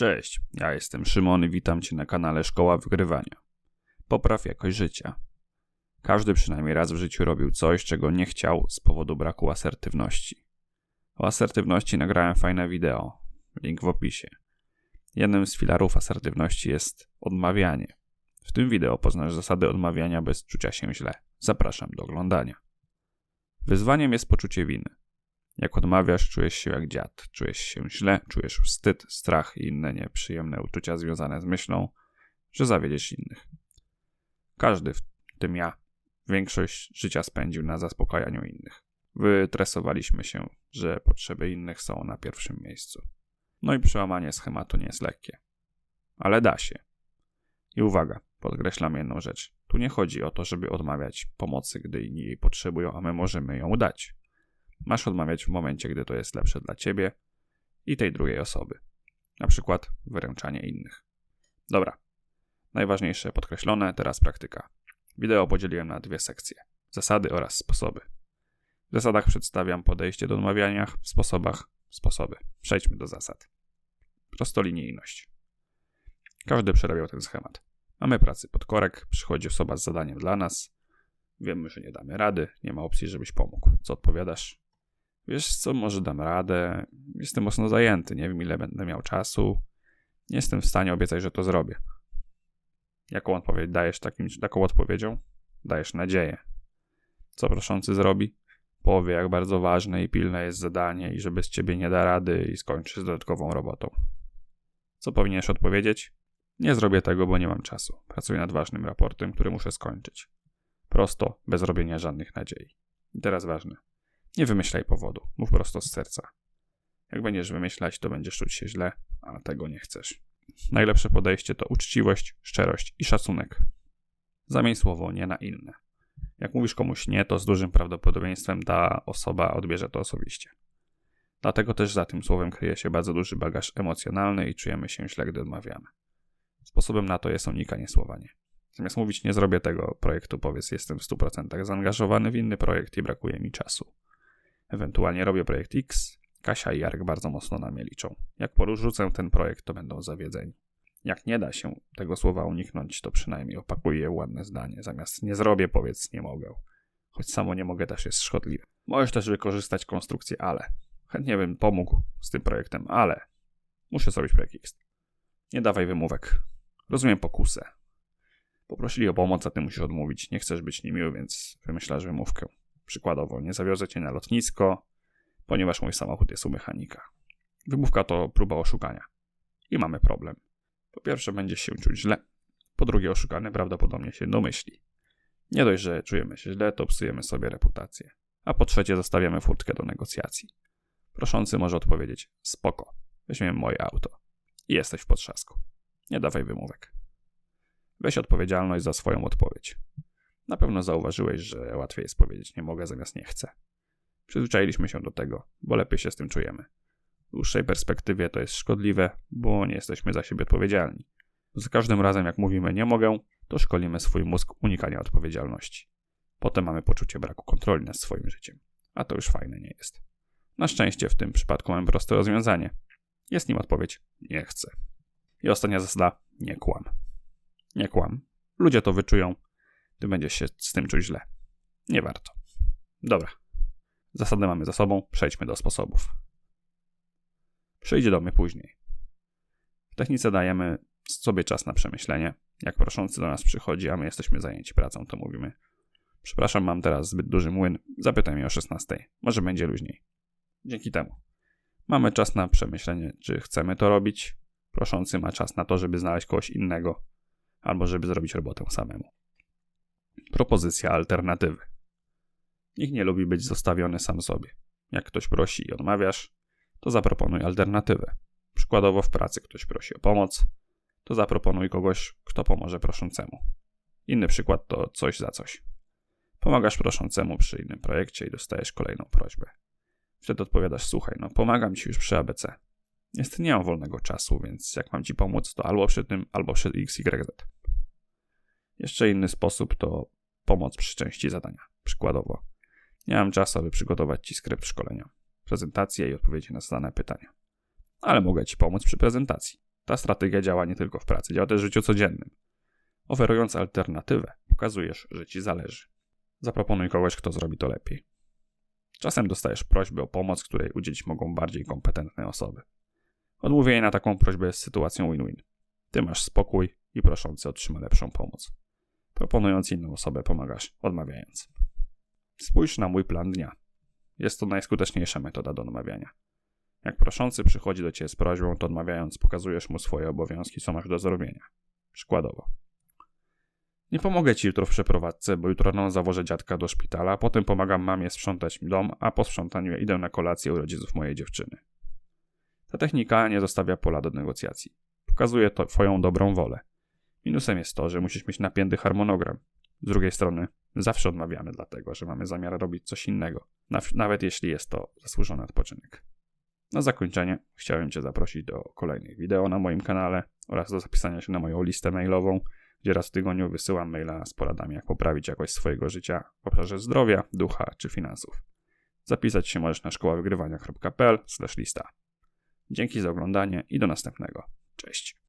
Cześć, ja jestem Szymon i witam Cię na kanale Szkoła Wygrywania. Popraw jakość życia. Każdy przynajmniej raz w życiu robił coś, czego nie chciał z powodu braku asertywności. O asertywności nagrałem fajne wideo. Link w opisie. Jednym z filarów asertywności jest odmawianie. W tym wideo poznasz zasady odmawiania bez czucia się źle. Zapraszam do oglądania. Wyzwaniem jest poczucie winy. Jak odmawiasz, czujesz się jak dziad, czujesz się źle, czujesz wstyd, strach i inne nieprzyjemne uczucia związane z myślą, że zawiedziesz innych. Każdy, w tym ja, większość życia spędził na zaspokajaniu innych. Wytresowaliśmy się, że potrzeby innych są na pierwszym miejscu. No i przełamanie schematu nie jest lekkie. Ale da się. I uwaga, podkreślam jedną rzecz. Tu nie chodzi o to, żeby odmawiać pomocy, gdy inni jej potrzebują, a my możemy ją dać. Masz odmawiać w momencie, gdy to jest lepsze dla ciebie i tej drugiej osoby. Na przykład wyręczanie innych. Dobra. Najważniejsze podkreślone, teraz praktyka. Wideo podzieliłem na dwie sekcje: zasady oraz sposoby. W zasadach przedstawiam podejście do odmawiania, w sposobach sposoby. Przejdźmy do zasad. Prostolinijność. Każdy przerabiał ten schemat. Mamy pracy pod korek, przychodzi osoba z zadaniem dla nas. Wiemy, że nie damy rady, nie ma opcji, żebyś pomógł. Co odpowiadasz? Wiesz co, może dam radę. Jestem mocno zajęty, nie wiem ile będę miał czasu. Nie jestem w stanie obiecać, że to zrobię. Jaką odpowiedź dajesz takim, taką odpowiedzią? Dajesz nadzieję. Co proszący zrobi? Powie, jak bardzo ważne i pilne jest zadanie i że bez ciebie nie da rady i skończy z dodatkową robotą. Co powinieneś odpowiedzieć? Nie zrobię tego, bo nie mam czasu. Pracuję nad ważnym raportem, który muszę skończyć. Prosto, bez robienia żadnych nadziei. I teraz ważne. Nie wymyślaj powodu, mów prosto z serca. Jak będziesz wymyślać, to będziesz czuć się źle, a tego nie chcesz. Najlepsze podejście to uczciwość, szczerość i szacunek. Zamień słowo nie na inne. Jak mówisz komuś nie, to z dużym prawdopodobieństwem ta osoba odbierze to osobiście. Dlatego też za tym słowem kryje się bardzo duży bagaż emocjonalny i czujemy się źle, gdy odmawiamy. Sposobem na to jest unikanie słowa nie. Zamiast mówić nie zrobię tego projektu, powiedz jestem w 100% zaangażowany w inny projekt i brakuje mi czasu. Ewentualnie robię projekt X, Kasia i Jarek bardzo mocno na mnie liczą. Jak porzucę ten projekt, to będą zawiedzeni. Jak nie da się tego słowa uniknąć, to przynajmniej opakuję ładne zdanie. Zamiast nie zrobię, powiedz nie mogę. Choć samo nie mogę też jest szkodliwe. Możesz też wykorzystać konstrukcję ale. Chętnie bym pomógł z tym projektem, ale muszę zrobić projekt X. Nie dawaj wymówek. Rozumiem pokusę. Poprosili o pomoc, a ty musisz odmówić. Nie chcesz być niemiły, więc wymyślasz wymówkę. Przykładowo, nie zawiozę cię na lotnisko, ponieważ mój samochód jest u mechanika. Wymówka to próba oszukania. I mamy problem. Po pierwsze, będziesz się czuć źle. Po drugie, oszukany prawdopodobnie się domyśli. Nie dość, że czujemy się źle, to psujemy sobie reputację. A po trzecie, zostawiamy furtkę do negocjacji. Proszący może odpowiedzieć: Spoko, weźmiemy moje auto. I jesteś w potrzasku. Nie dawaj wymówek. Weź odpowiedzialność za swoją odpowiedź. Na pewno zauważyłeś, że łatwiej jest powiedzieć nie mogę zamiast nie chcę. Przyzwyczailiśmy się do tego, bo lepiej się z tym czujemy. W dłuższej perspektywie to jest szkodliwe, bo nie jesteśmy za siebie odpowiedzialni. Za każdym razem, jak mówimy nie mogę, to szkolimy swój mózg unikania odpowiedzialności. Potem mamy poczucie braku kontroli nad swoim życiem, a to już fajne nie jest. Na szczęście w tym przypadku mamy proste rozwiązanie. Jest nim odpowiedź: nie chcę. I ostatnia zasada: nie kłam. Nie kłam. Ludzie to wyczują, ty będziesz się z tym czuć źle. Nie warto. Dobra. Zasady mamy za sobą, przejdźmy do sposobów. Przyjdzie do mnie później. W technice dajemy sobie czas na przemyślenie. Jak proszący do nas przychodzi, a my jesteśmy zajęci pracą, to mówimy: Przepraszam, mam teraz zbyt duży młyn, zapytaj mnie o 16. Może będzie luźniej. Dzięki temu mamy czas na przemyślenie, czy chcemy to robić. Proszący ma czas na to, żeby znaleźć kogoś innego, albo żeby zrobić robotę samemu. Propozycja alternatywy. Nikt nie lubi być zostawiony sam sobie. Jak ktoś prosi i odmawiasz, to zaproponuj alternatywę. Przykładowo w pracy ktoś prosi o pomoc, to zaproponuj kogoś, kto pomoże proszącemu. Inny przykład to coś za coś. Pomagasz proszącemu przy innym projekcie i dostajesz kolejną prośbę. Wtedy odpowiadasz: Słuchaj, no pomagam ci już przy ABC. Niestety nie mam wolnego czasu, więc jak mam ci pomóc, to albo przy tym, albo przy XYZ. Jeszcze inny sposób to pomoc przy części zadania. Przykładowo, nie mam czasu, aby przygotować Ci skrypt szkolenia, prezentację i odpowiedzi na zadane pytania. Ale mogę Ci pomóc przy prezentacji. Ta strategia działa nie tylko w pracy, działa też w życiu codziennym. Oferując alternatywę, pokazujesz, że ci zależy. Zaproponuj kogoś, kto zrobi to lepiej. Czasem dostajesz prośbę o pomoc, której udzielić mogą bardziej kompetentne osoby. Odmówienie na taką prośbę jest sytuacją win-win. Ty masz spokój i proszący otrzyma lepszą pomoc. Proponując inną osobę, pomagasz odmawiając. Spójrz na mój plan dnia. Jest to najskuteczniejsza metoda do odmawiania. Jak proszący przychodzi do ciebie z prośbą, to odmawiając pokazujesz mu swoje obowiązki, co masz do zrobienia. Przykładowo. Nie pomogę ci jutro w przeprowadzce, bo jutro rano zawożę dziadka do szpitala, potem pomagam mamie sprzątać dom, a po sprzątaniu idę na kolację u rodziców mojej dziewczyny. Ta technika nie zostawia pola do negocjacji. Pokazuje to twoją dobrą wolę. Minusem jest to, że musisz mieć napięty harmonogram. Z drugiej strony, zawsze odmawiamy dlatego, że mamy zamiar robić coś innego, nawet jeśli jest to zasłużony odpoczynek. Na zakończenie chciałem Cię zaprosić do kolejnych wideo na moim kanale oraz do zapisania się na moją listę mailową, gdzie raz w tygodniu wysyłam maila z poradami, jak poprawić jakość swojego życia w obszarze zdrowia, ducha czy finansów. Zapisać się możesz na szkoławygrywania.pl lista. Dzięki za oglądanie i do następnego. Cześć.